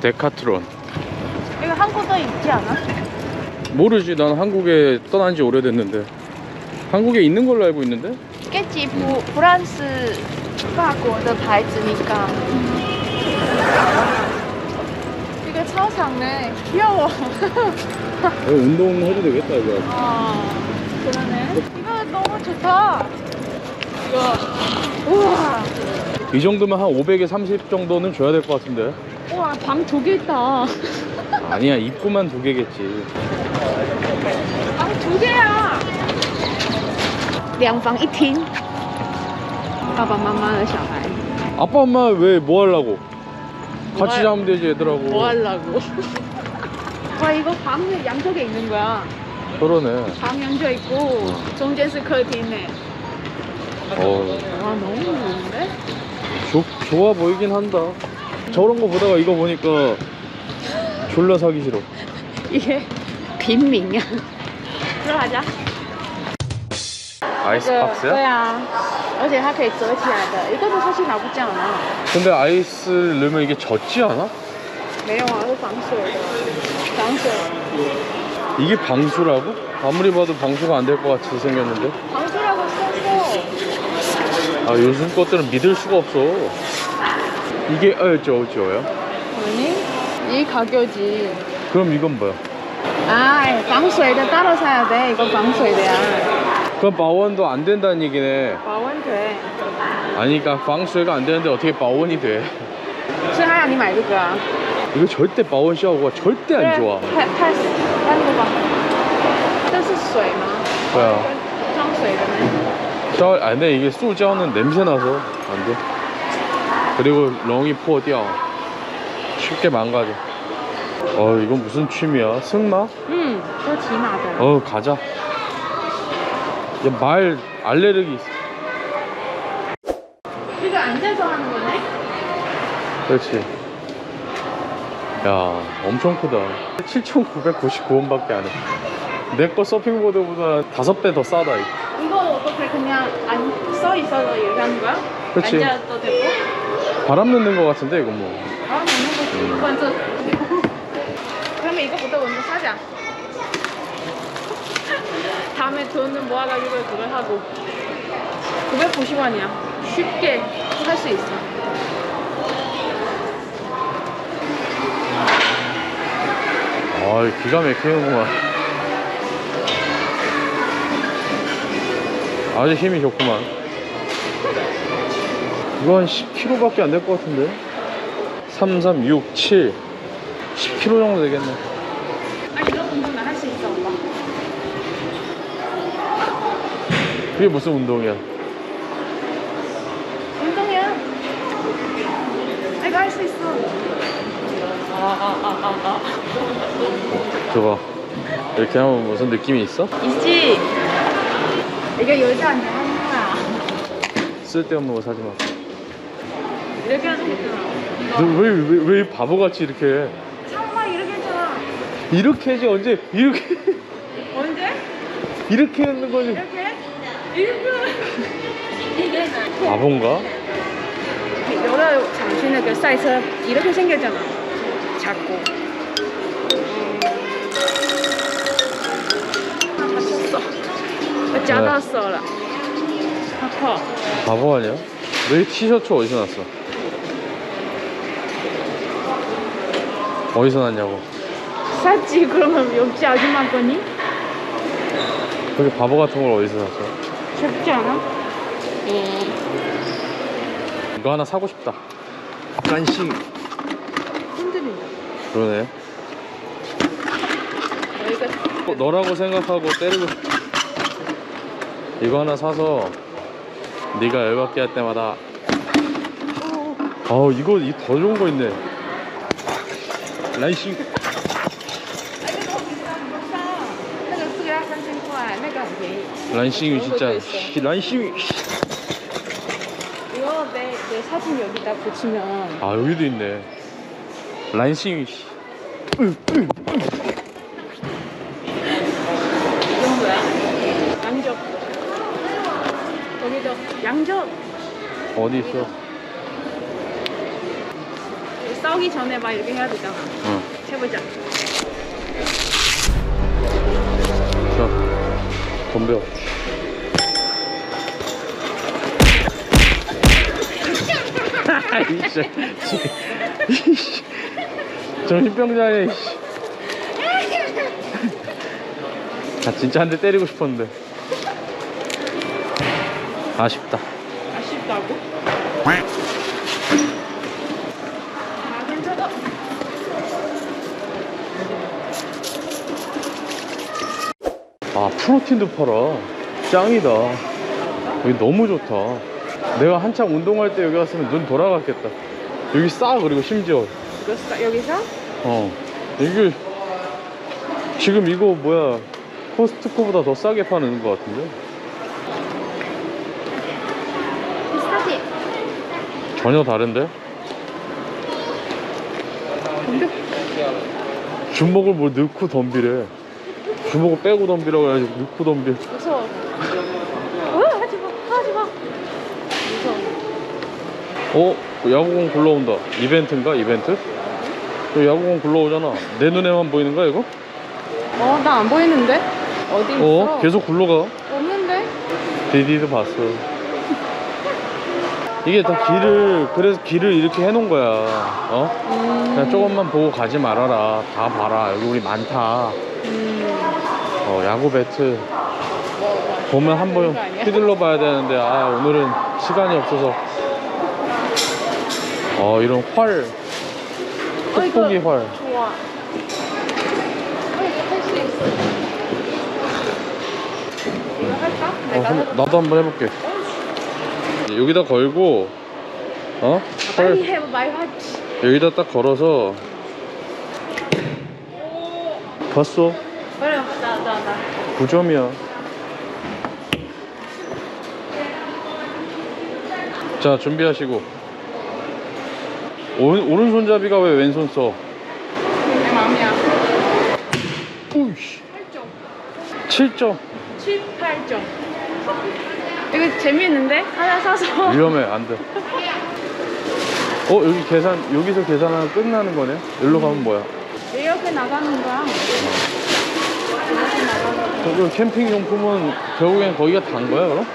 데카트론 이거 한국도 있지 않아? 모르지 난 한국에 떠난 지 오래됐는데 한국에 있는 걸로 알고 있는데 这几不不然是法国的牌子니까 이거超长네 귀여워 어, 운동해도 되겠다 이거 아 그러네 이거 너무 좋다 이거 우와 이 정도면 한 500에 30 정도는 줘야 될 것 같은데 우와 방 두 개 있다 아니야 입구만 두 개겠지 방 두 개야 两房一厅爸爸妈妈的小孩 아빠 엄마 왜 뭐 하려고 뭐 같이 자면 되지 얘들하고. 뭐 하려고. 와 이거 밤 양쪽에 있는 거야. 그러네. 방 양쪽에 있고 어. 정젠스 컬이 있네. 어, 와 너무 좋은데? 좋 좋아 보이긴 한다. 저런 거 보다가 이거 보니까 졸라 사기 싫어. 이게 빈민이야. 들어가자. 아이스박스야? 거야? 而且它可以折起来的 이것도 사실 나쁘지 않아 근데 아이스를 넣으면 이게 젖지 않아? 没有啊是防水的防水 이게 방수라고? 아무리 봐도 방수가 안 될 것 같이 생겼는데 방수라고 썼어 아 요즘 것들은 믿을 수가 없어 이게 어쩌어쩌요? 아니 이 가격이 그럼 이건 뭐야? 아 방수의 따로 사야 돼 이거 방수이야 그럼 바원도 안 된다는 얘기네保温돼 아니 그러니까 방수가 안 되는데 어떻게 바원이 돼 是他让你买这个啊 이거 절대 바원 샤워가 절대 안 좋아 太太看这个吧这是水吗 뭐야 装水的呢 샤워 아 근데 이게 쏘자는 냄새 나서 안돼 그리고 렁이 포掉 쉽게 망가져 어 이건 무슨 취미야 승마? 嗯都骑马的 어 가자 야, 말 알레르기 있어. 이거 앉아서 하는 거네? 그렇지. 야 엄청 크다. 7,999원밖에 안 해 내 거 서핑보드보다 다섯 배 더 싸다 이거. 이거 어떻게 그냥 안 써 있어서 이렇게 하는 거야? 그치. 앉아도 되고? 바람 넣는 거 같은데 이건 뭐. 아 먹는 거지 먼저 그러면 이거부터 먼저 사자 다음에 돈을 모아가지고 그걸 하고 990원이야. 쉽게 할 수 있어. 아 기가 막히는구만. 아주 힘이 좋구만. 이거 한 10kg밖에 안 될 것 같은데? 3, 3, 6, 7 10kg 정도 되겠네. 아 이런 운동은 할수 있어 오빠 그게 무슨 운동이야 운동이야 내가 할 수 있어 아 아 아 아 아 저거 이렇게 하면 무슨 느낌이 있어? 있지 이게 여자한테 하는 거야 쓸데없는 거 사지 마. 이렇게 하는 거잖아 너왜왜 왜 바보같이 이렇게 해? 상마 이렇게 했잖아 이렇게 해지 언제 이렇게 언제? 이렇게 하는 거지? 이렇게? 바본가? 여러 정신의 그 사이즈 이렇게 생겼잖아 작고 다쳤어 맞지 네. 않았어라 아파 바보 아니야? 너 티셔츠 어디서 났어? 어디서 났냐고 샀지 그러면 옆집 아줌마 거니? 그게 바보 같은 걸 어디서 났어? 쉽지 않아? 이거 하나 사고 싶다. 깐싱. 흔들린다 그러네. 여기가 어, 너라고 생각하고 때리고 싶... 이거 하나 사서 네가 열받게 할 때마다 아 이거 이더 좋은 거 있네 란싱 那个四个要三千块那个很便宜 란싱이 진짜 씨, 란싱 이거 내, 내 사진 여기다 붙이면 아 여기도 있네 란싱이 이 정도야. 양접. 거기도 양접. 어디 있어? 싸우기 전에 막 이렇게 해야 되잖아. 응. 해보자. 자, 덤벼. 이씨. 이씨. 정신병자네, 이씨. 아, 진짜 한 대 때리고 싶었는데. 아쉽다. 아쉽다고? 아, 프로틴도 팔아. 짱이다. 여기 너무 좋다. 내가 한참 운동할 때 여기 왔으면 눈 돌아갔겠다. 여기 싸, 그리고 심지어. 여기서? 어. 이게 지금 이거 뭐야 코스트코보다 더 싸게 파는 것 같은데? 전혀 다른데? 근데 주먹을 뭐 넣고 덤비래. 주먹을 빼고 덤비라고 해야지 넣고 덤비. 무서워. 어, 하지 마, 하지 마. 무서워. 어? 야구공 굴러온다. 이벤트인가? 이벤트? 저 야구공 굴러오잖아. 내 눈에만 보이는 거야 이거? 어, 나 안 보이는데? 어디 있어? 어? 계속 굴러가. 없는데? 디디도 봤어. 이게 다 길을 그래서 길을 이렇게 해놓은 거야. 어? 음. 그냥 조금만 보고 가지 말아라. 다 봐라. 여기 우리 많다. 어, 야구 배트 뭐, 보면 한 번? 휘둘러 봐야 되는데 아 오늘은 시간이 없어서. 어 이런 활, 돋보기 활. 좋아. 어, 이거 할수 있어. 이거 할까? 어, 내가 한-? 나도 한번 해볼게. 여기다 걸고 어? 하지. 여기다 딱 걸어서 봤어? 그래, 나, 나, 나. 9점이야. 자, 준비하시고. 오, 오른손잡이가 왜 왼손 써? 내 마음이야. 우이씨. 8점. 7점. 7, 8점. 이거 재밌는데? 하나 사서. 위험해, 안 돼. 어, 여기 계산, 여기서 계산하면 끝나는 거네? 여기로 가면 뭐야? 이렇게 나가는 거야. 이렇게 나가는 거야. 그 캠핑 용품은 결국엔 거기가 단 거야, 그럼?